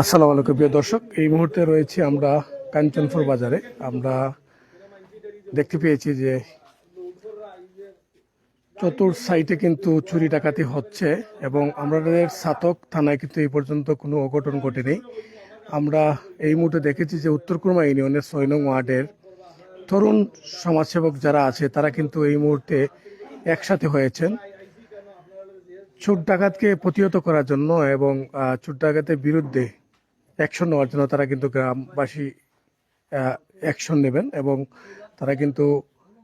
আসসালামু আলাইকুম, প্রিয় দর্শক। এই মুহূর্তে রয়েছি আমরা কাঞ্চনপুর বাজারে। আমরা দেখতে পেয়েছি যে চতুর সাইটে কিন্তু চুরি ডাকাতি হচ্ছে এবং আমাদের সাতক থানায় কিন্তু এই পর্যন্ত কোনো অঘটন ঘটেনি। আমরা এই মুহূর্তে দেখেছি যে উত্তরকুরমা ইউনিয়নের ছয় নং ওয়ার্ডের তরুণ সমাজসেবক যারা আছে, তারা কিন্তু এই মুহূর্তে একসাথে হয়েছেন। চোর ডাকাতকে প্রতিহত করার জন্য এবং চোর ডাকাতের বিরুদ্ধে অ্যাকশন নেওয়ার জন্য তারা কিন্তু গ্রামবাসী অ্যাকশন নেবেন এবং তারা কিন্তু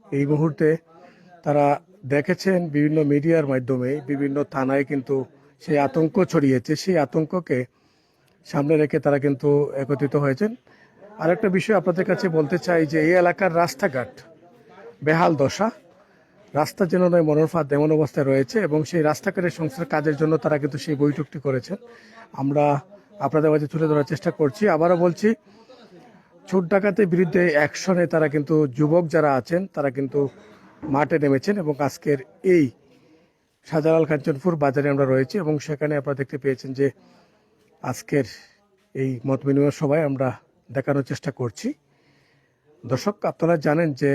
এই মুহূর্তে তারা দেখেছেন বিভিন্ন মিডিয়ার মাধ্যমে, বিভিন্ন থানায় কিন্তু সেই আতঙ্ক ছড়িয়েছে। সেই আতঙ্ককে সামনে রেখে তারা কিন্তু একত্রিত হয়েছেন। আরেকটা বিষয় আপনাদের কাছে বলতে চাই যে, এই এলাকার রাস্তাঘাট বেহাল দশা। রাস্তা যেন নয় মনোরফাত এমন অবস্থায় রয়েছে এবং সেই রাস্তাঘাটের সংস্কার কাজের জন্য তারা কিন্তু সেই বৈঠকটি করেছেন। আমরা আপনাদের মাঝে তুলে ধরার চেষ্টা করছি। আবারও বলছি ছোট ডাকাতের বিরুদ্ধে অ্যাকশনে তারা কিন্তু যুবক যারা আছেন, তারা কিন্তু মাঠে নেমেছেন এবং আজকের এই শাহজালাল কাঞ্চনপুর বাজারে আমরা রয়েছি এবং সেখানে আপনারা দেখতে পেয়েছেন যে আজকের এই মত বিনিময় সভায় আমরা দেখানোর চেষ্টা করছি। দর্শক, আপনারা জানেন যে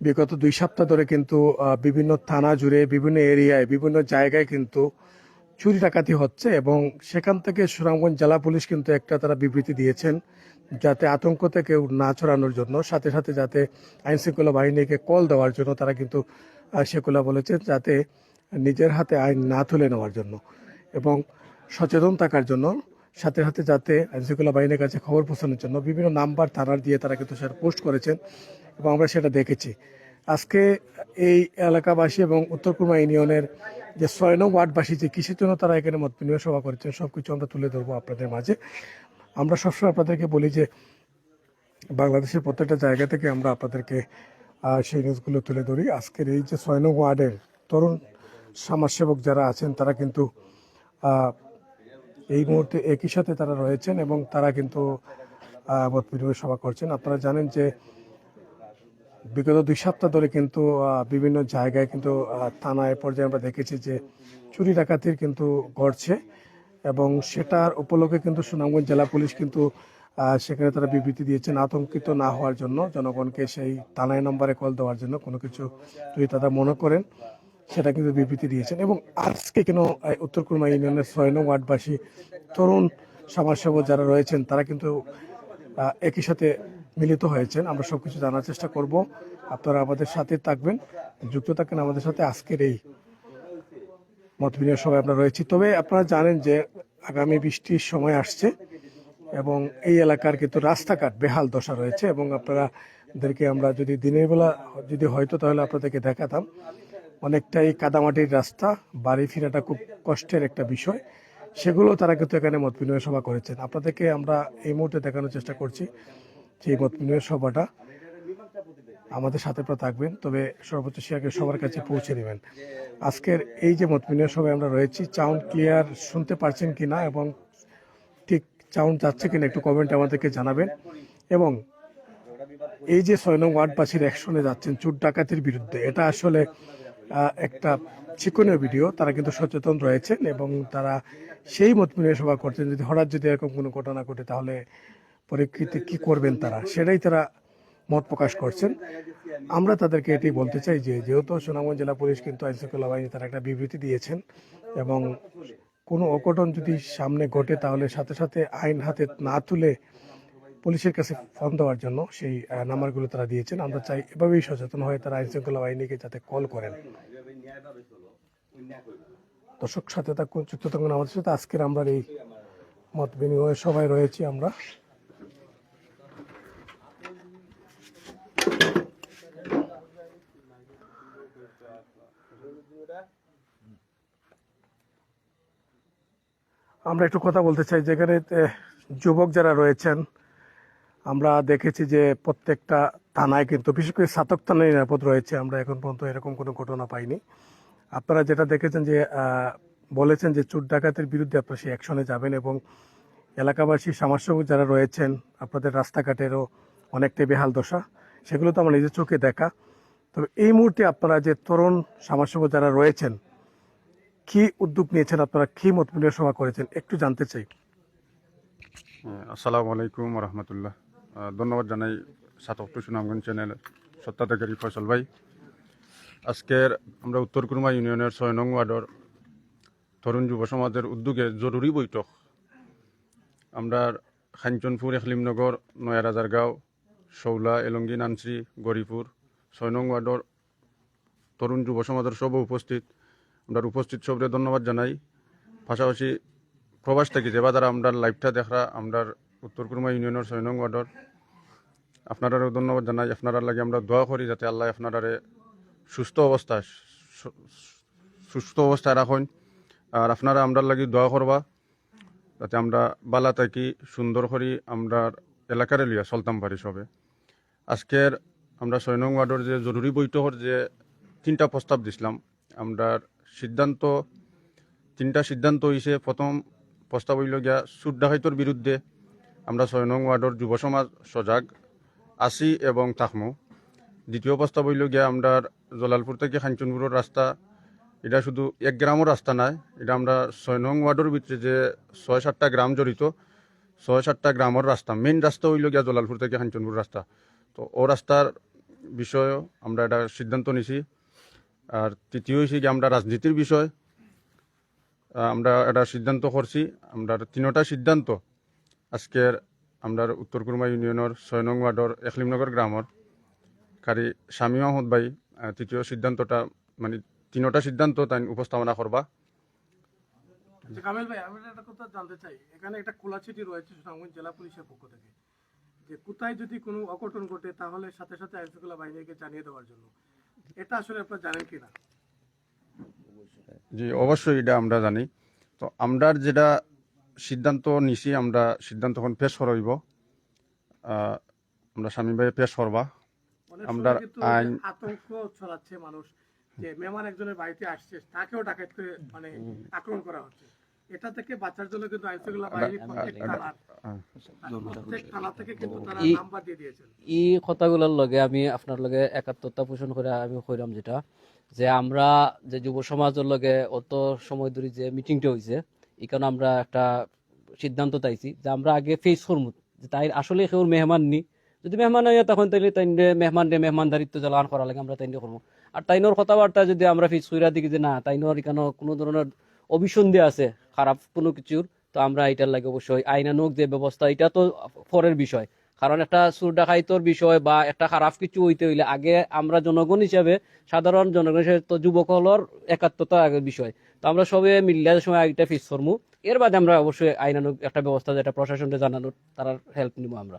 বিগত দুই সপ্তাহ ধরে কিন্তু বিভিন্ন থানা জুড়ে, বিভিন্ন এরিয়ায়, বিভিন্ন জায়গায় কিন্তু চুরি ডাকাতি হচ্ছে এবং সেখান থেকে সুনামগঞ্জ জেলা পুলিশ কিন্তু একটা তারা বিবৃতি দিয়েছেন যাতে আতঙ্ক থেকে না ছড়ানোর জন্য। সাথে সাথে যাতে আইন শৃঙ্খলা বাহিনীকে কল দেওয়ার জন্য তারা কিন্তু সেগুলো বলেছেন যাতে নিজের হাতে আইন না তুলে নেওয়ার জন্য এবং সচেতন থাকার জন্য। সাথে সাথে যাতে আইন শৃঙ্খলা বাহিনীর কাছে খবর পৌঁছানোর জন্য বিভিন্ন নাম্বার থানার দিয়ে তারা কিন্তু সেটা পোস্ট করেছেন। এবং আমরা সেটা দেখেছি। আজকে এই এলাকাবাসী এবং উত্তর ইউনিয়নের যে ছয় নং ওয়ার্ডবাসী যে কিসের জন্য তারা এখানে মত বিনিময় সভা করেছেন সব কিছু আমরা তুলে ধরবো আপনাদের মাঝে। আমরা সবসময় আপনাদেরকে বলি যে, বাংলাদেশের প্রত্যেকটা জায়গা থেকে আমরা আপনাদেরকে সেই নিউজগুলো তুলে ধরি। আজকের এই যে ছয় নং ওয়ার্ডের তরুণ সমাজসেবক যারা আছেন, তারা কিন্তু এই মুহূর্তে একই সাথে তারা রয়েছেন এবং তারা কিন্তু মত বিনিময় সভা করছেন। আপনারা জানেন যে বিগত দুই সপ্তাহ ধরে কিন্তু বিভিন্ন জায়গায় কিন্তু থানায় পর্যায়ে আমরা দেখেছি যে চুরি ডাকাতির কিন্তু ঘটছে এবং সেটার উপলক্ষে কিন্তু সুনামগঞ্জ জেলা পুলিশ কিন্তু সেখানে তারা বিবৃতি দিয়েছেন আতঙ্কিত না হওয়ার জন্য। জনগণকে সেই থানায় নম্বরে কল দেওয়ার জন্য কোনো কিছু যদি তারা মনে করেন, সেটা কিন্তু বিবৃতি দিয়েছেন। এবং আজকে কেন উত্তর কুরমা ইউনিয়নের ছয় নং ওয়ার্ডবাসী তরুণ সমাজসেবক যারা রয়েছেন, তারা কিন্তু একই সাথে মিলিত হয়েছেন, আমরা সবকিছু জানার চেষ্টা করব। আপনারা আমাদের সাথে থাকবেন, যুক্ত থাকেন আমাদের সাথে আজকের এই মত বিনিময় সভায় আমরা রয়েছি। তবে আপনারা জানেন যে আগামী বৃষ্টির সময় আসছে এবং এই এলাকার কিন্তু রাস্তাঘাট বেহাল দশা রয়েছে এবং আপনারাদেরকে আমরা যদি দিনের বেলা যদি হয়তো তাহলে আপনাদেরকে দেখাতাম, অনেকটাই কাদামাটির রাস্তা, বাড়ি ফেরাটা খুব কষ্টের একটা বিষয়। সেগুলো তারা কিন্তু এখানে মত বিনিময় সভা করেছেন। আপনাদেরকে আমরা এই মুহূর্তে দেখানোর চেষ্টা করছি। যে মত সভাটা আমাদের সাথে আপনারা থাকবেন, তবে সর্বোচ্চ শেয়ারকে সবার কাছে পৌঁছে দেবেন আজকের এই যে মত বিনিময় সভায় আমরা রয়েছি চাউন্ড ক্লিয়ার শুনতে পারছেন কি না এবং ঠিক চাউন্ড যাচ্ছে কিনা একটু কমেন্ট আমাদেরকে জানাবেন। এবং এই যে ছয় নং ওয়ার্ডবাসীর অ্যাকশনে যাচ্ছেন চোর ডাকাতির বিরুদ্ধে, এটা আসলে একটা শিক্ষণীয় ভিডিও তারা কিন্তু সচেতন রয়েছেন এবং তারা সেই মত সভা করছেন। যদি হঠাৎ যদি এরকম কোনো ঘটনা ঘটে, তাহলে পরিস্থিতি কি করবেন তারা? সেটাই তারা মত প্রকাশ করছেন। আমরা তাদেরকে এটি বলতে চাই যে, যেহেতু সুনামগঞ্জ জেলা পুলিশ কিন্তু আইন শৃঙ্খলা বাহিনী তারা একটা বিবৃতি দিয়েছেন এবং কোনো অঘটন যদি সামনে ঘটে তাহলে সাথে সাথে আইন হাতে না তুলে পুলিশের কাছে ফোন দেওয়ার জন্য সেই নাম্বারগুলো তারা দিয়েছেন। আমরা চাই এভাবেই সচেতন হয়ে তারা আইন শৃঙ্খলা বাহিনীকে যাতে কল করেন। দর্শক, সাথে থাকুন, যুক্ত থাকুন আমাদের সাথে। আজকের আমরা এই মত বিনিময়ে সবাই রয়েছি আমরা। আমরা একটু কথা বলতে চাই। যেখানে যুবক যারা রয়েছেন, আমরা দেখেছি যে প্রত্যেকটা থানায় কিন্তু, বিশেষ করে সাতক থানায় নিরাপদ রয়েছে। আমরা এখন পর্যন্ত এরকম কোনো ঘটনা পাইনি। আপনারা যেটা দেখেছেন যে বলেছেন যে চোর ডাকাতের বিরুদ্ধে আপনারা সেই অ্যাকশনে যাবেন এবং এলাকাবাসী, সমাজসেবক যারা রয়েছেন, আপনাদের রাস্তাঘাটেরও অনেকটাই বেহাল দশা। সেগুলো তো আমার নিজের চোখে দেখা। তবে এই মুহূর্তে আপনারা যে তরুণ সমাজসেবক যারা রয়েছেন কি উদ্যোগ নিয়েছেন? আপনারা কি মত সভা করেছেন? একটু জানতে চাই। হ্যাঁ, আসসালামু আলাইকুম রহমতুল্লাহ ধন্যবাদ জানাই সাতকটু সুনামগঞ্জ চ্যানেল সত্তাধিকারী ফয়সল ভাই। আজকের আমরা উত্তর কুরমা ইউনিয়নের ছয় নং ওয়ার্ডর তরুণ যুব সমাজের উদ্যোগে জরুরি বৈঠক। আমরা খাঞ্চনপুর একলিমনগর নয়ারাজারগাঁও শৌলা এলঙ্গি নানসি গরিপুর ছয় নং ওয়ার্ডর তরুণ যুব সমাজের সব উপস্থিত। আমরা উপস্থিত সবরে ধন্যবাদ জানাই। পাশাপাশি প্রবাস থেকে যে বাজার আমরা লাইভটা দেখা আমরা উত্তর কুরমা ইউনিয়নের ছয় নং ওয়ার্ডর। আপনারাও ধন্যবাদ জানাই। আপনারা লাগে আমরা দোয়া করি যাতে আল্লাহ আপনারারে সুস্থ অবস্থা সুস্থ অবস্থায় রাখুন। আর আপনারা আমরা লাগি দোয়া করবা যাতে আমরা বালা থাকি, সুন্দর করি। আমরা এলাকারে লিয়া চলতাম পারি সবে। আজকের আমরা ছয় নং ওয়ার্ডের যে জরুরি বৈঠকের যে তিনটা প্রস্তাব দিছিলাম, আমরা সিদ্ধান্ত, তিনটা সিদ্ধান্ত হয়েছে প্রথম প্রস্তাব হইল গিয়া সুদ বিরুদ্ধে আমরা ছয় নং ওয়ার্ডের যুব সমাজ সজাগ, আসি এবং থাকমু। দ্বিতীয় প্রস্তাব হইল গিয়া আমরা জলালপুর থেকে খাঞ্চনপুরের রাস্তা, এটা শুধু এক গ্রামের রাস্তা নাই, এটা আমরা ছয় নং ওয়ার্ডের ভিতরে যে ছয় সাতটা গ্রাম জড়িত, ছয় সাতটা গ্রামের রাস্তা মেইন রাস্তা হইল গিয়া জলালপুর থেকে খাঞ্চনপুর রাস্তা। তো ও রাস্তার বিষয়েও আমরা এটা সিদ্ধান্ত নিছি। আর তৃতীয় হয়েছে গিয়ে আমরা রাজনীতির বিষয়। আমরা একটা সিদ্ধান্ত করছি। আমরা তিনোটা সিদ্ধান্ত। আজকের আমরা উত্তর কুরমা ইউনিয়নের ছয় নং ওয়ার্ডর একলিমনগর গ্রামর কারি স্বামী মাহমুদ ভাই তৃতীয় সিদ্ধান্তটা মানে তিনোটা সিদ্ধান্ত তাই উপস্থাপনা করবা। আচ্ছা কামেল ভাই, আমি একটা কথা জানতে চাই। এখানে একটা খোলা চিঠি রয়েছে সুনামগঞ্জ জেলা পুলিশের পক্ষ থেকে। যে কোথায় যদি কোনো অঘটন ঘটে তাহলে সাথে সাথে আইনশৃঙ্খলা বাহিনীকে জানিয়ে দেওয়ার জন্য। এটা আসলে আপনারা জানেন কিনা জি অবশ্যই এটা আমরা জানি। তো আমরার যেটা সিদ্ধান্ত নিছি আমরা সিদ্ধান্ত এখন পেশ করাইব। আহ, আমরা স্বামী ভাই পেশ করবা। অনেক আমরা আইন- আতঙ্ক ছড়াচ্ছে মানুষ যে মেহমান একজনের বাড়িতে আসছে তাকেও ডাকাত করে মানে আক্রমণ করা হচ্ছে। এটা থেকে বাঁচার জন্য কিন্তু আইনশৃঙ্খলা বাহিনী প্রত্যেক থানার আহ, প্রত্যেক থানা থেকে কিন্তু তারা ই- নাম্বার দিয়ে দিয়েছেন। ই কথাগুলোর লগে আমি আপনার লগে একাত্মতা পোষণ করে আমি কইরাম যেটা যে আমরা যে যুব সমাজের লগে অত সময় ধরে যে মিটিংটা হয়েছে এখানে আমরা একটা সিদ্ধান্ত চাইছি যে আমরা আগে ফেস করব যে তাই আসলে কেউ মেহমান নি যদি মেহমান হয় তখন তাইলে তাই মেহমান রে মেহমানদারিত্ব জ্বালান করা লাগে আমরা তাই করব। আর তাইনোর কথাবার্তা যদি আমরা ফিস কইরা দিকে যে না তাইনোর এখানে কোনো ধরনের অভিসন্ধি আছে খারাপ কোনো কিছুর, তো আমরা এটার লাগে অবশ্যই আইনানুক যে ব্যবস্থা, এটা তো পরের বিষয়। কারণ একটা চুর ডাকাইতর বিষয় বা একটা খারাপ কিছু হইতে হইলে আগে আমরা জনগণ হিসাবে, সাধারণ জনগণ হিসেবে তো যুবকলর একাত্মতা আগের বিষয়। তো আমরা সবে মিললে সময় একটা ফিস করব এর বাদে আমরা অবশ্যই আইনানুক একটা ব্যবস্থা যেটা প্রশাসনকে জানানোর, তার হেল্প নিব আমরা।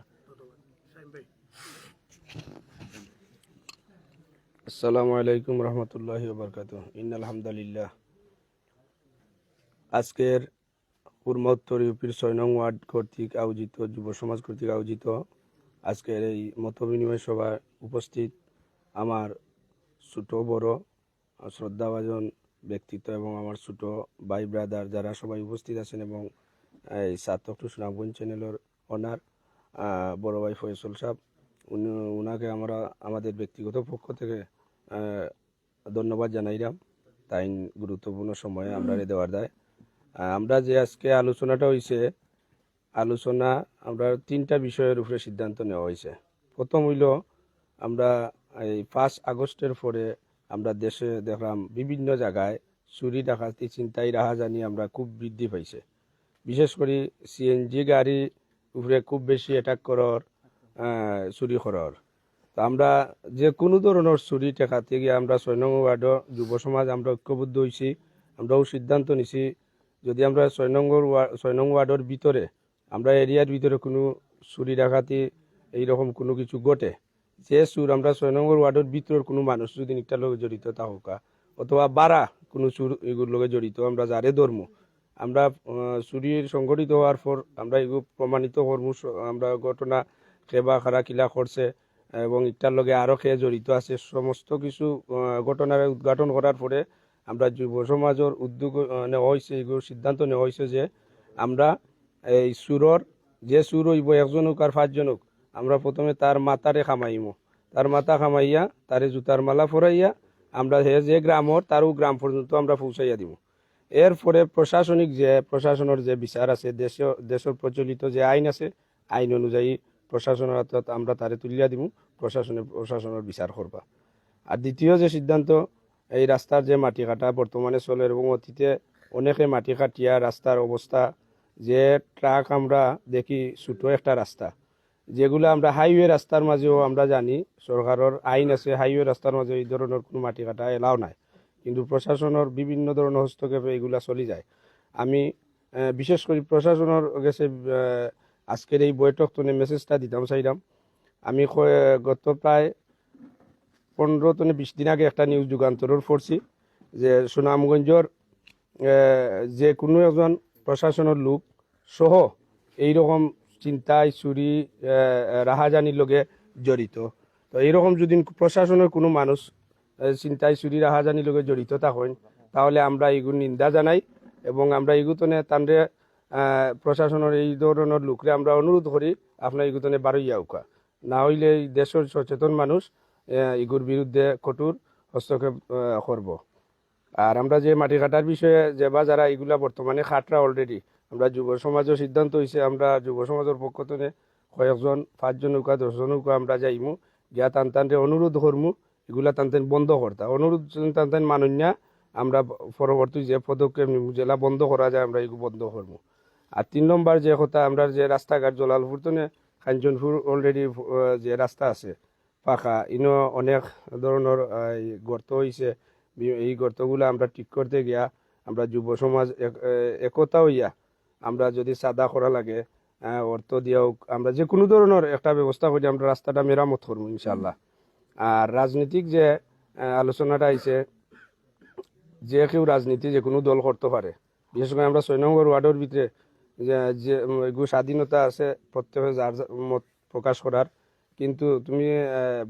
আসসালামু আলাইকুম রহমতুল্লাহি বরকাত ইন আলহামদুলিল্লাহ আজকের পূর্বোত্তর ইউপির ছয় নং ওয়ার্ড কর্তৃক আয়োজিত যুব সমাজ কর্তৃক আয়োজিত আজকের এই মত বিনিময় সভায় উপস্থিত আমার ছোটো বড় শ্রদ্ধাভাজন ব্যক্তিত্ব এবং আমার ছোট ভাই ব্রাদার যারা সবাই উপস্থিত আছেন এবং এই সাতক টু সুনামগঞ্জ চ্যানেলের অনার বড় ভাই ফয়সল সাহেব উনি ওনাকে আমরা আমাদের ব্যক্তিগত পক্ষ থেকে ধন্যবাদ জানাইলাম। তাই গুরুত্বপূর্ণ সময়ে আমরা দেওয়ার দেয়। আমরা যে আজকে আলোচনাটা হয়েছে আলোচনা আমরা তিনটা বিষয়ের উপরে সিদ্ধান্ত নেওয়া হয়েছে প্রথম হইল, আমরা এই পাঁচ আগস্টের পরে আমরা দেশে দেখলাম বিভিন্ন জায়গায় চুরি, ডাকাতি চিন্তাই রাহাজানি আমরা খুব বৃদ্ধি পাইছে। বিশেষ করে সিএনজি গাড়ি উপরে খুব বেশি অ্যাটাক করার চুরি করার। তো আমরা যে কোনো ধরনের চুরি ঠেকাতে গিয়ে আমরা ছয় নং ওয়ার্ডর যুব সমাজ আমরা ঐক্যবদ্ধ হয়েছি আমরাও সিদ্ধান্ত নিছি যদি আমরা ছয় নম্বর ছয় নং ওয়ার্ডের ভিতরে, আমরা এরিয়ার ভিতরে কোনো চুরি ডাকাতি এইরকম কোনো কিছু ঘটে, যে চুর আমরা ছয় নম্বর ওয়ার্ডের ভিতরের কোনো মানুষ যদি নিকটার লগে জড়িত থাকুকা অথবা বাড়া কোনো চুর এগুলোর লগে জড়িত, আমরা যারে ধর্ম। আমরা চুরির সংগঠিত হওয়ার পর আমরা এগুলো প্রমাণিত কর্ম আমরা ঘটনা খেবা খারা কিলা করছে, এবং ইটার লগে আরও খেয়ে জড়িত আছে, সমস্ত কিছু ঘটনার উদ্ঘাটন করার পরে আমরা যুব সমাজের উদ্যোগ নেওয়া হয়েছে এগুলো সিদ্ধান্ত নেওয়া হয়েছে যে আমরা এই সুরর, যে সুর হইব, একজন হোক আর পাঁচজন হোক, আমরা প্রথমে তার মাথারে খামাইমো। তার মাথা খামাইয়া, তারে জুতার মালা ফরাইয়া আমরা হে যে গ্রামর, তারও গ্রাম পর্যন্ত আমরা পৌঁছাইয়া দিব এরপরে প্রশাসনিক যে, প্রশাসনের যে বিচার আছে দেশ দেশের প্রচলিত যে আইন আছে, আইন অনুযায়ী প্রশাসনের হাতত আমরা তারে তুলিয়া দিব প্রশাসনে, প্রশাসনের বিচার করবা। আর দ্বিতীয় যে সিদ্ধান্ত এই রাস্তার যে মাটি কাটা বর্তমানে চলে এবং অতীতে অনেকে মাটি কাটিয়া রাস্তার অবস্থা যে ট্রাক আমরা দেখি ছোট একটা রাস্তা। যেগুলো আমরা হাইওয়ে রাস্তার মাঝেও আমরা জানি সরকারের আইন আছে হাইওয়ে রাস্তার মাঝে এই ধরনের কোনো মাটি কাটা এলাও নাই। কিন্তু প্রশাসনের বিভিন্ন ধরনের হস্তক্ষেপে এগুলা চলি যায়। আমি বিশেষ করে প্রশাসনের আহ, আজকের এই বৈঠক তনে মেসেজটা দিতাম চাইলাম আমি গত প্রায় পনেরো তনে বিশ দিন আগে একটা নিউজ যুগান্তরের পড়ছি যে সুনামগঞ্জর যে কোনো একজন প্রশাসনের লোক সহ এইরকম চিন্তায় চুরি রাহাজানির লগে জড়িত। তো এইরকম যদি প্রশাসনের কোনো মানুষ চিন্তায় চুরি, রাহাজানির লগে জড়িত থাকেন, তাহলে আমরা এইগুলো নিন্দা জানাই এবং আমরা এইগুতনে তান্ডে প্রশাসনের এই ধরনের লোকরে আমরা অনুরোধ করি, আপনার এইগুতনে বারইয়া উকা। না হইলে দেশের সচেতন মানুষ এগুর বিরুদ্ধে কঠোর হস্তক্ষেপ করব। আর আমরা যে মাটি কাটার বিষয়ে যে বা যারা এগুলা বর্তমানে খাটরা অলরেডি আমরা যুব সমাজের সিদ্ধান্ত হয়েছে আমরা যুব সমাজের পক্ষ থেকে কয়েকজন, পাঁচজন উকা দশজন নৌকা আমরা যাইমু, গিয়া তান টানরে অনুরোধ করমু, এগুলা টান বন্ধ করতা। অনুরোধ টান টান মানন্যা আমরা পরবর্তী যে পদক্ষেপ জেলা বন্ধ করা যায়, আমরা এগুলো বন্ধ করব আর তিন নম্বর যে কথা, আমরা যে রাস্তাঘাট জলালপুর তো কাঞ্চনপুর অলরেডি যে রাস্তা আছে পাকা ইনো অনেক ধরনের গর্ত হয়েছে এই গর্তগুলো আমরা ঠিক করতে গিয়া আমরা যুব সমাজ একতা হইয়া আমরা যদি সাদা করা লাগে অর্থ দিয়াও আমরা যে কোনো ধরনের একটা ব্যবস্থা করি, আমরা রাস্তাটা মেরামত করব ইনশাল্লাহ আর রাজনীতিক যে আলোচনাটা আইছে, যে কেউ রাজনীতি যে কোনো দল করতে পারে। বিশেষ করে আমরা ছয় নম্বর ওয়ার্ডের ভিতরে যে স্বাধীনতা আছে, প্রত্যেকে যার মত প্রকাশ করার কিন্তু তুমি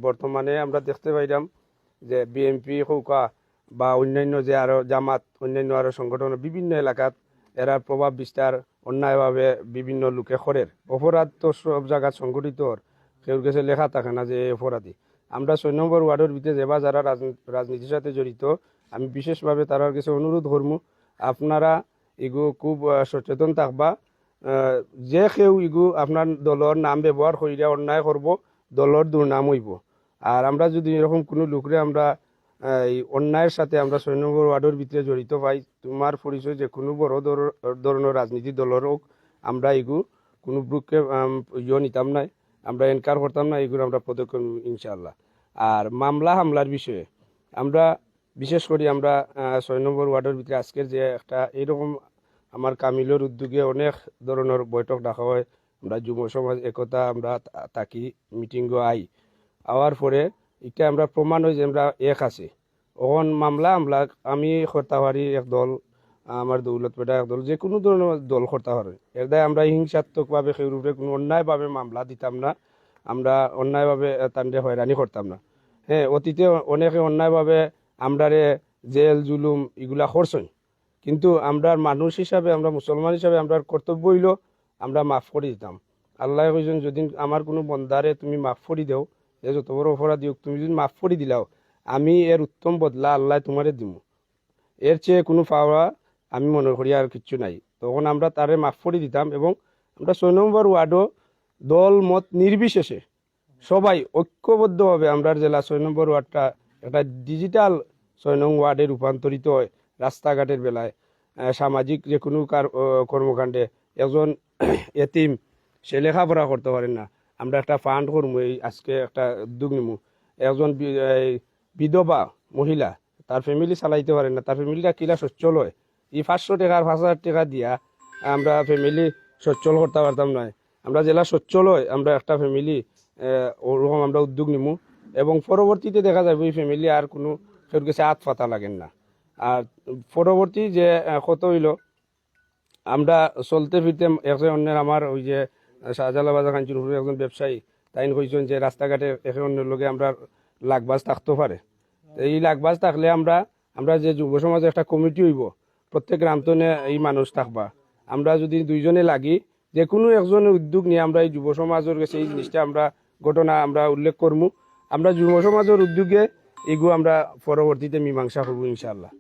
বর্তমানে আমরা দেখতে পাইলাম যে বিএনপি হৌকা বা অন্যান্য যে আরও জামাত, অন্যান্য আরও সংগঠন, বিভিন্ন এলাকাত এরা প্রভাব বিস্তার অন্যায়ভাবে বিভিন্ন লোকে করের। অপরাধ তো সব জায়গায় সংগঠিত কেউর কাছে লেখা থাকে না যে অপরাধী। আমরা ছয় নম্বর ওয়ার্ডের ভিতরে যেবা যারা রাজনী- রাজনীতির সাথে জড়িত, আমি বিশেষভাবে তার কাছে অনুরোধ করব আপনারা ইগু খুব সচেতন থাকবা। যে কেউ ইগু আপনার দলর নাম ব্যবহার করিয়া অন্যায় করব দলর দুর্নাম হইব। আর আমরা যদি এরকম কোনো লোকরে আমরা, এই অন্যায়ের সাথে আমরা ছয় নম্বর ওয়ার্ডের ভিতরে জড়িত পাই, তোমার পরিচয় যে কোনো বড় ধর- ধরনের রাজনীতি দলের হোক, আমরা এগু কোনো গ্রুপকে ইয়ে নিতাম নাই, আমরা এনকার করতাম না এগুলো আমরা পদক্ষেপ নিব ইনশাল্লাহ আর মামলা হামলার বিষয়ে, আমরা বিশেষ করে আমরা ছয় নম্বর ওয়ার্ডের ভিতরে আজকের যে একটা এরকম আমার কামিলের উদ্যোগে অনেক ধরনের বৈঠক ডাকা হয় আমরা যুব সমাজ একতা, আমরা তাকি, মিটিংও আই। আওয়ার পরে এটা আমরা প্রমাণ হয় যে আমরা এক আছি। ওখন মামলা আমলা আমি হর্তাবাড়ি এক দল, আমার দৌলত পেটা এক দল যে কোনো ধরনের দল করতে পারে এর আমরা হিংসাত্মকভাবে সেই রূপে কোনো অন্যায়ভাবে মামলা দিতাম না, আমরা অন্যায়ভাবে তান্ডে হয়রানি করতাম না। হ্যাঁ অতীতে অনেকে অন্যায়ভাবে আমরারে জেল, জুলুম এগুলা করছেন। কিন্তু আমরা মানুষ হিসাবে, আমরা মুসলমান হিসাবে আমরা কর্তব্য হইল আমরা মাফ করে দিতাম। আল্লাহ কইছেন যদি আমার কোনো বন্দারে তুমি মাফ করে দেও যে যত বড় অপরাধী হোক, তুমি যদি মাফ করে দিলাও, আমি এর উত্তম বদলা আল্লাহ তোমারে দিব এর চেয়ে কোনো পাওয়া আমি মনে করি আর কিচ্ছু নাই। তখন আমরা তারে মাফ করে দিতাম এবং আমরা ছয় নম্বর ওয়ার্ডও দল, মত নির্বিশেষে সবাই ঐক্যবদ্ধভাবে আমরা জেলা ছয় নম্বর ওয়ার্ডটা একটা ডিজিটাল ছয় নং ওয়ার্ডে রূপান্তরিত হয় রাস্তাঘাটের বেলায়। সামাজিক যে কোনো কার- কর্মকাণ্ডে একজন এতিম সে লেখাপড়া করতে পারেন না। আমরা একটা ফান্ড করব এই আজকে একটা উদ্যোগ নিমু। একজন বিধবা মহিলা, তার ফ্যামিলি চালাইতে পারে না। তার ফ্যামিলিটা কিলা সচ্ছল হয়? এই পাঁচশো টাকা পাঁচ হাজার টাকা দিয়া আমরা ফ্যামিলি সচ্ছল করতে পারতাম না। আমরা জেলা সচ্ছল হয়, আমরা একটা ফ্যামিলি ওরকম আমরা উদ্যোগ নিমু। এবং পরবর্তীতে দেখা যাবে, ওই ফ্যামিলি আর কোনো কেউ কাছে হাত ফাতা লাগেন না। আর পরবর্তী যে কত হইল আমরা চলতে ফিরতে একজন অন্যের আমার ওই যে শাহজালা বাজার কাঞ্চনপুরের একজন ব্যবসায়ী, তাই কইছেন যে রাস্তাঘাটে একে অন্যের লোকে আমরা লাগবাজ থাকতে পারে। এই লাগবাজ থাকলে আমরা আমরা যে যুব সমাজে একটা কমিটি হইব, প্রত্যেক গ্রামতনে এই মানুষ থাকবা। আমরা যদি দুইজনে লাগি যে কোনো একজনের উদ্যোগ নিয়ে আমরা এই যুব সমাজের কাছে এই জিনিসটা আমরা ঘটনা আমরা উল্লেখ করব আমরা যুব সমাজের উদ্যোগে এগুলো আমরা পরবর্তীতে মীমাংসা করব ইনশাল্লাহ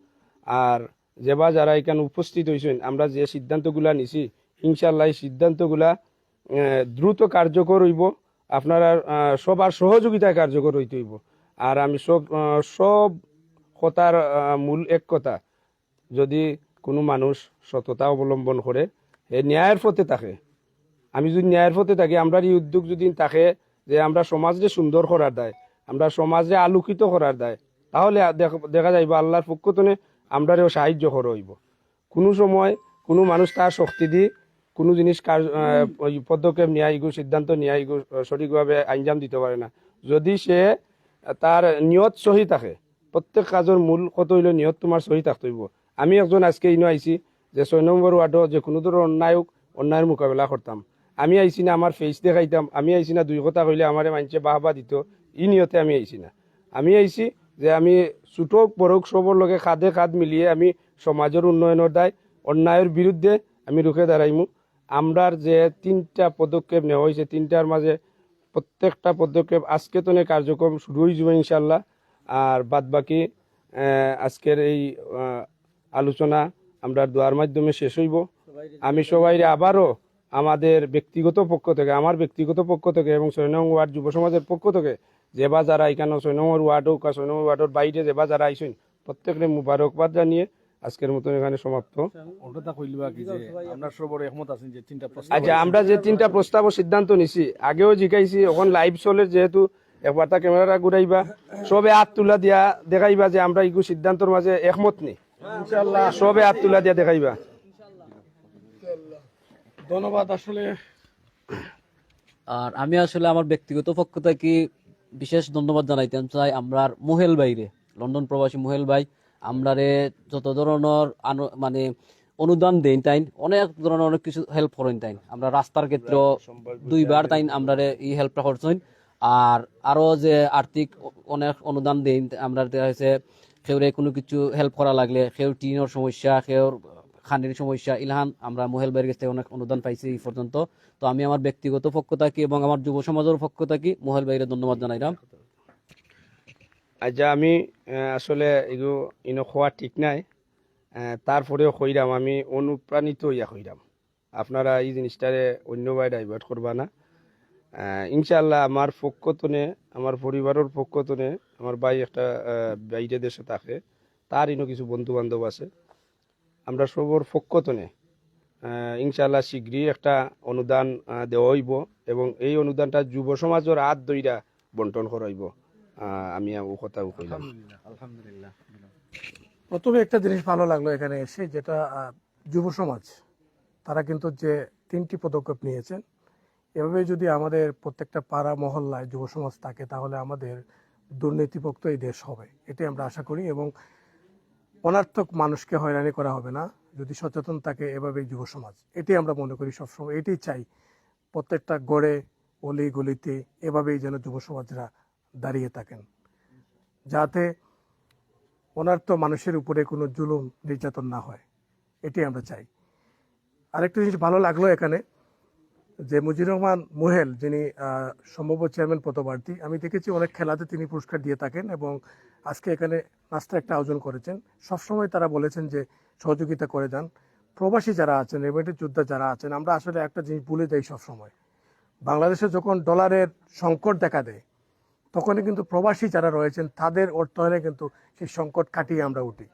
আর যেবা যারা এখানে উপস্থিত হয়েছেন আমরা যে সিদ্ধান্তগুলা নিছি ইনশাল্লাহ এই সিদ্ধান্তগুলা দ্রুত কার্যকর হইব। আপনারা সবার সহযোগিতায় কার্যকর হইতে হইব। আর আমি সব সব কথার মূল এক কথা, যদি কোনো মানুষ সততা অবলম্বন করে, এ ন্যায়ের পথে থাকে। আমি যদি ন্যায়ের পথে থাকি, আমরা এই উদ্যোগ যদি থাকে যে আমরা সমাজকে সুন্দর করার দায়, আমরা সমাজে আলোকিত করার দায়, তাহলে দেখ- যাইব আল্লাহর পক্ষ থেকে আমরাও সাহায্য করা হইব। কোনো সময় কোনো মানুষ তার শক্তি দিয়ে কোনো জিনিস কার পদক্ষেপ নেওয়া এগু সিদ্ধান্ত নেওয়া এগু সঠিকভাবে আঞ্জাম দিতে পারে না। যদি সে তার নিয়ত সহি থাকে, প্রত্যেক কাজের মূল কত হইল নিয়ত তোমার সহি থাকতে হইব। আমি একজন আজকে ইনো আইছি যে ছয় নম্বর ওয়ার্ডও যে কোনো ধরনের অন্যায় হোক, অন্যায়ের মোকাবেলা করতাম। আমি আইছি না আমার ফেস দেখাইতাম, আমি আইছি না দুই কথা কইলে আমার মানুষে বাহবা দিত, ই নিয়তে আমি আইছি না। আমি আইছি যে আমি ছোট বড় হোক সবর লগে খাদে খাদ মিলিয়ে আমি সমাজের উন্নয়নের দায় অন্যায়ের বিরুদ্ধে আমি রুখে দাঁড়াইমু। আমরার যে তিনটা পদক্ষেপ নেওয়া হয়েছে তিনটার মাঝে প্রত্যেকটা পদক্ষেপ আজকে তো কার্যক্রম শুরু হয়ে যাবে ইনশাল্লাহ আর বাদ বাকি আজকের এই আলোচনা আমরা দোয়ার মাধ্যমে শেষ হইব। আমি সবাই আবারও আমাদের ব্যক্তিগত পক্ষ থেকে আমার ব্যক্তিগত পক্ষ থেকে এবং নং ওয়ার্ড যুব সমাজের পক্ষ থেকে যেবা যারা এখানে ছয় নম্বর ওয়ার্ড হোক আর ছয় নম্বর ওয়ার্ডের বাইরে যেবা যারা আইসেন প্রত্যেকের মুবারকবাদ জানিয়ে আজকের মতন এখানে সমাপ্ত। ওটা কইলবা কি যে আমরা সবার একমত আছেন যে তিনটা প্রশ্ন আচ্ছা আমরা যে তিনটা প্রস্তাব ও সিদ্ধান্ত নিছি আগেও জিকাইছি এখন লাইভ চলে যেহেতু একবারটা ক্যামেরা ঘুরাইবা সবে হাত তুলা দিয়া দেখাইবা যে আমরা ইগু সিদ্ধান্তর মাঝে একমত নেই। সবে হাত তুলা দিয়া দেখাইবা। ধন্যবাদ আসলে আর আমি আসলে আমার ব্যক্তিগত পক্ষ থেকে বিশেষ ধন্যবাদ জানাইতাম চাই আমরা মোহেল বাইরে লন্ডন প্রবাসী মোহেল ভাই। আমরারে যত ধরনের মানে অনুদান দেন তাইন অনেক ধরনের অনেক কিছু হেল্প করেন তাইন। আমরা রাস্তার ক্ষেত্রে দুইবার তাইন আমরারে এই হেল্পটা করছেন। আর আরও যে আর্থিক অনেক অনুদান দেন আমরা হয়েছে সেউরে কোনো কিছু হেল্প করা লাগলে সেও টিনের সমস্যা সেওর খানির সমস্যা। ইলহান আমরা মহেল বাইরের কাছ অনেক অনুদান পাইছি এই পর্যন্ত। তো আমি আমার ব্যক্তিগত পক্ষ থাকি এবং আমার যুব সমাজের পক্ষ থাকি মহেল বাইরে ধন্যবাদ জানাইলাম। আচ্ছা আমি আসলে এগু ইনো খোয়া ঠিক নাই। তারপরেও কইরাম, আমি অনুপ্রাণিত হইয়া হইরাম আপনারা এই জিনিসটারে অন্যভাবে ডাইভার্ট করবা না। ইনশাল্লাহ আমার পক্ষ তনে, আমার পরিবারের পক্ষ তনে, আমার ভাই একটা বাইরে দেশে থাকে, তার ইনো কিছু বন্ধু বান্ধব আছে। আমরা সবর পক্ষ ইনশাল্লাহ শীঘ্রই একটা অনুদান দেওয়া হইব এবং এই অনুদানটা যুব সমাজের হাত দইরা বন্টন করাইব আমি ও কথা কইলাম। আলহামদুলিল্লাহ প্রথমে একটা জিনিস ভালো লাগল এখানে এসে যেটা যুব সমাজ তারা কিন্তু যে তিনটি পদক্ষেপ নিয়েছেন এভাবে যদি আমাদের প্রত্যেকটা পাড়া মহল্লায় যুব সমাজ থাকে তাহলে আমাদের দুর্নীতিমুক্ত এই দেশ হবে এটাই আমরা আশা করি এবং অনার্থক মানুষকে হয়রানি করা হবে না, যদি সচেতন থাকে এভাবেই যুব সমাজ। এটাই আমরা মনে করি সবসময়, এটাই চাই। প্রত্যেকটা গড়ে, অলি গলিতে এভাবেই যেন যুব সমাজরা দাঁড়িয়ে থাকেন। যাতে অনার্থ মানুষের উপরে কোনো জুলুম নির্যাতন না হয়, এটাই আমরা চাই। আরেকটা জিনিস ভালো লাগল এখানে যে মুজিবুর রহমান মুহেল যিনি আহ, সম্ভাব্য চেয়ারম্যান পদপ্রার্থী আমি দেখেছি অনেক খেলাতে তিনি পুরস্কার দিয়ে থাকেন এবং আজকে এখানে নাস্তা একটা আয়োজন করেছেন। সবসময় তারা বলেছেন যে সহযোগিতা করে যান। প্রবাসী যারা আছেন রেমিটেড যোদ্ধা যারা আছেন আমরা আসলে একটা জিনিস ভুলে যাই সবসময়। বাংলাদেশে যখন ডলারের সংকট দেখা দেয় তখনই কিন্তু প্রবাসী যারা রয়েছেন তাদের অর্থায়নে কিন্তু সেই সংকট কাটিয়ে আমরা উঠি।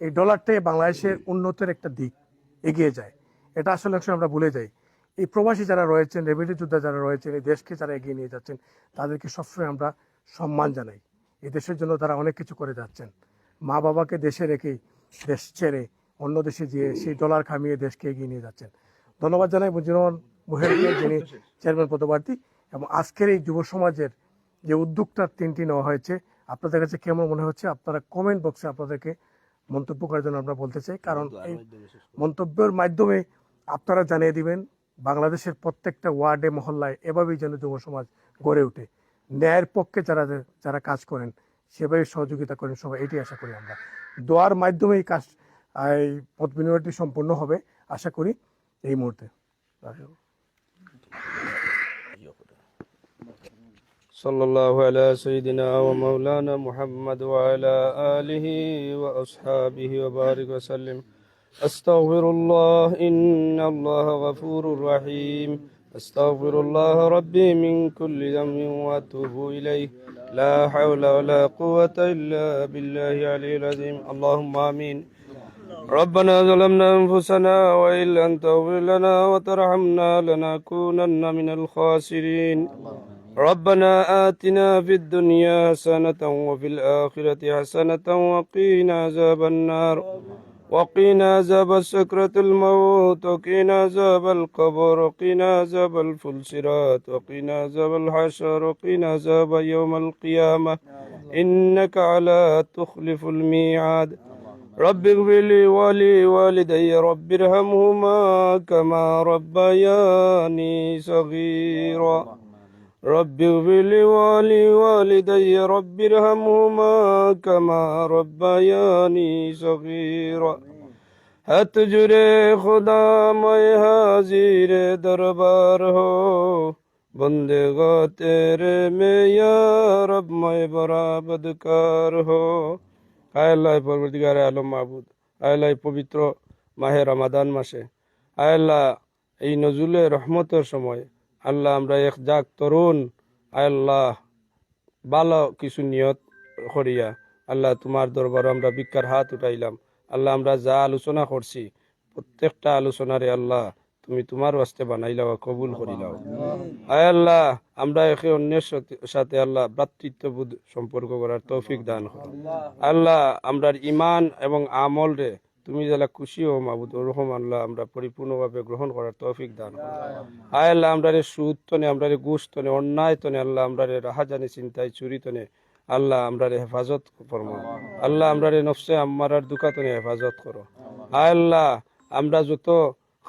এই ডলারটাই বাংলাদেশের উন্নতির একটা দিক এগিয়ে যায়। এটা আসলে আমরা ভুলে যাই। এই প্রবাসী যারা রয়েছেন রেভিনিউ যোদ্ধা যারা রয়েছেন এই দেশকে যারা এগিয়ে নিয়ে যাচ্ছেন তাদেরকে সবসময় আমরা সম্মান জানাই। এই দেশের জন্য তারা অনেক কিছু করে যাচ্ছেন। মা বাবাকে দেশে রেখেই দেশ ছেড়ে অন্য দেশে যেয়ে সেই ডলার খামিয়ে দেশকে এগিয়ে নিয়ে যাচ্ছেন। ধন্যবাদ জানাই মুজিবুর রহমান মুহেরকে যিনি চেয়ারম্যান পদপ্রার্থী। এবং আজকের এই যুব সমাজের যে উদ্যোগটা তিনটি নেওয়া হয়েছে আপনাদের কাছে কেমন মনে হচ্ছে? আপনারা কমেন্ট বক্সে আপনাদেরকে মন্তব্য করার জন্য আমরা বলতে চাই। কারণ এই মন্তব্যের মাধ্যমে আপনারা জানিয়ে দিবেন বাংলাদেশের প্রত্যেকটা ওয়ার্ডে মহল্লায় এভাবেই যেন যুব সমাজ গড়ে ওঠে ন্যায়ের পক্ষে যারা যারা কাজ করেন সেভাবে সহযোগিতা করেন সবাই এটি আশা করি আমরা দোয়ার মাধ্যমে এই কাজ এই পথ বিনিময়টি সম্পূর্ণ হবে আশা করি এই মুহূর্তে صلى الله على سيدنا ومولانا محمد وعلى آله وأصحابه وبارك وسلم أستغفر الله إن الله غفور رحيم. أستغفر الله ربي من كل ذنب وأتوب إليه. لا حول ولا قوة إلا بالله العلي العظيم. اللهم آمين. ربنا ظلمنا أنفسنا وإن لم تغفر لنا وترحمنا لنكونن من الخاسرين. ربنا آتنا في الدنيا حسنة وفي الآخرة حسنة وقنا عذاب النار. وقنا عذاب سكرة الموت وقنا عذاب القبر وقنا عذاب الفلسرات وقنا عذاب الحشر وقنا عذاب يوم القيامة. إنك على تخلف الميعاد. رب اغفر لي ولي والدي رب ارحمهما كما ربياني صغيرا. رب اغفر لي ولي والدي رب ارحمهما كما ربياني صغيرا হাত জুড়ে খোদা ময় হাজির দরবার হো বন্দে গো তেরে মে ইয়া রব ময় বরাবদকার হো আয়াল্লাহ পরবর্তীকারে আলম মাহবুদ আয়াল্লাহ এই পবিত্র মাহে রমাদান মাসে আয়াল্লাহ এই নজরুলে রহমতের সময় আল্লাহ আমরা এক যাক তরুণ। আল্লাহ ভালো কিছু নিয়ত করিয়া আল্লাহ তোমার দরবার আমরা ভিক্ষার হাত উঠাইলাম। আল্লাহ আমরা যা আলোচনা করছি, প্রত্যেকটা আলোচনারে আল্লাহ তুমি তোমার ওয়াস্তে বানাইলাও, কবুল করিলাও। আয় আল্লাহ, আমরা একে অন্যের সাথে- আল্লাহ ভ্রাতৃত্ববোধ সম্পর্ক করার তৌফিক দান করো। আল্লাহ আমরা ইমান এবং আমল রে তুমি যারা খুশি হো মাহবুদ রহমান আল্লাহ আমরা পরিপূর্ণভাবে গ্রহণ করার তৌফিক দান আয় আল্লাহ আমরা রে সুদ তনে আমরা রে ঘুষ তনে, অন্যায় তনে, আল্লাহ আমরা রে রাহাজানি চিন্তায় চুরি তনে, আল্লাহ আমরা রে হেফাজত ফরমা। আল্লাহ আমরা রে নফসে আম্মারার দুকাতনে হেফাজত করো। আয় আল্লাহ, আমরা যত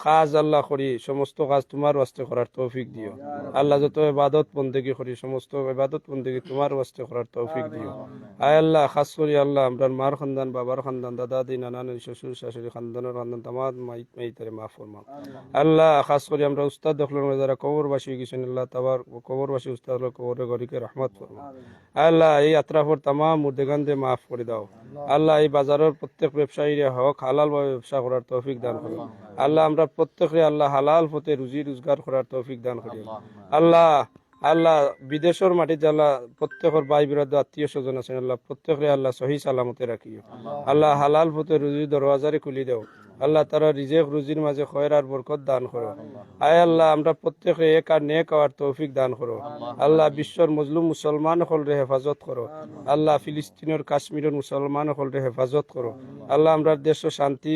কাজ আল্লাহ করি, সমস্ত কাজ তোমার ওয়াস্তে করার তৌফিক দিও। আল্লাহ যত ইবাদত বন্দেগি করি, সমস্ত ইবাদত বন্দেগি তোমার ওয়াস্তে করার তৌফিক দিও। আয় আল্লাহ, খাস করি আল্লাহ আমরা মার খানদান, বাবার খানদান, দাদা দি, নানা নানি, শ্বশুর, শাশুড়ি, খানদানের খানদান তামাদ মাইত মাইতারে মাফ ফরমাও। আল্লাহ, খাস করি আমরা উস্তাদ দেখলেন যারা কবরবাসী গেছেন, আল্লাহ তাবার কবরবাসী উস্তাদ কবরে গরিকে রহমত ফরমাও। আল্লাহ, এই আত্রাফর তামাম মুর্দেগান দিয়ে মাফ করে দাও। আল্লাহ, এই বাজারের প্রত্যেক ব্যবসায়ীরা হক হালাল ভাবে ব্যবসা করার তৌফিক দান করো। আল্লাহ, আমরা প্রত্যেকে আল্লাহ হালাল পথে রুজি রোজগার করার তৌফিক দান করি আল্লাহ আল্লাহ বিদেশের মাটিতে আল্লাহ প্রত্যেকের ভাই বিরোধ আত্মীয় স্বজন আছেন আল্লাহ প্রত্যেকে আল্লাহ সহি সালামতে রাখিও আল্লাহ হালাল পথে রুজি দরওয়াজারে খুলি দেও। আল্লাহ তারা রিজেক রুজির মাঝে খয়ের আর বরকত দান করো। আয় আল্লাহ আমরা প্রত্যেকে এক আর নেক হওয়ার তৌফিক দান করো। আল্লাহ বিশ্বর মজলুম মুসলমান হলরে হেফাজত করো। আল্লাহ ফিলিস্তিনের কাশ্মীরের মুসলমান হলরে হেফাজত করো। আল্লাহ আমরা দেশ শান্তি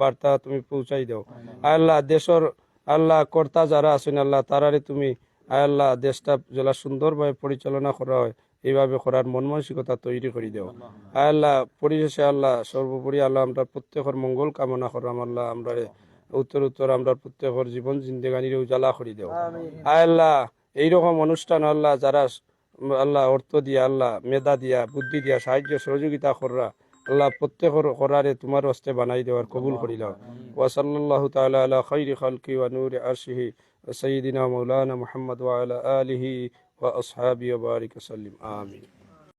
বার্তা তুমি পৌঁছাই দাও। আয় আল্লাহ দেশের আল্লাহ কর্তা যারা আছেন আল্লাহ তারারে তুমি আয় আল্লাহ দেশটা যেলা সুন্দরভাবে পরিচালনা করা হয় এইভাবে করার মন মানসিকতা তৈরি করে দেও। আয় আল্লাহ পরিশেষে আল্লাহ সর্বোপরি আল্লাহ আমরা প্রত্যেকের মঙ্গল কামনা করাম আল্লাহ আমরা উত্তর উত্তর আমরা প্রত্যেকের জীবন জিন্দেগানির উজালা করে দেও। আয় আল্লাহ এইরকম অনুষ্ঠান আল্লাহ যারা আল্লাহ অর্থ দিয়া আল্লাহ মেধা দিয়া বুদ্ধি দিয়া সাহায্য সহযোগিতা কররা আল্লাহ প্রত্যেক করারে তোমার হস্তে বানাই দেওয়ার কবুল করিলাম ওয়াসাল্লাল্লাহু তাআলা আলা খাইরি খালকি ওয়া নূরি আরশিহি ওয়া সাইয়্যিদিনা মাওলানা মুহাম্মদ ওয়া আলা আলিহি ওয়া আসহাবি ওয়া বারিক সাল্লিম। আমিন।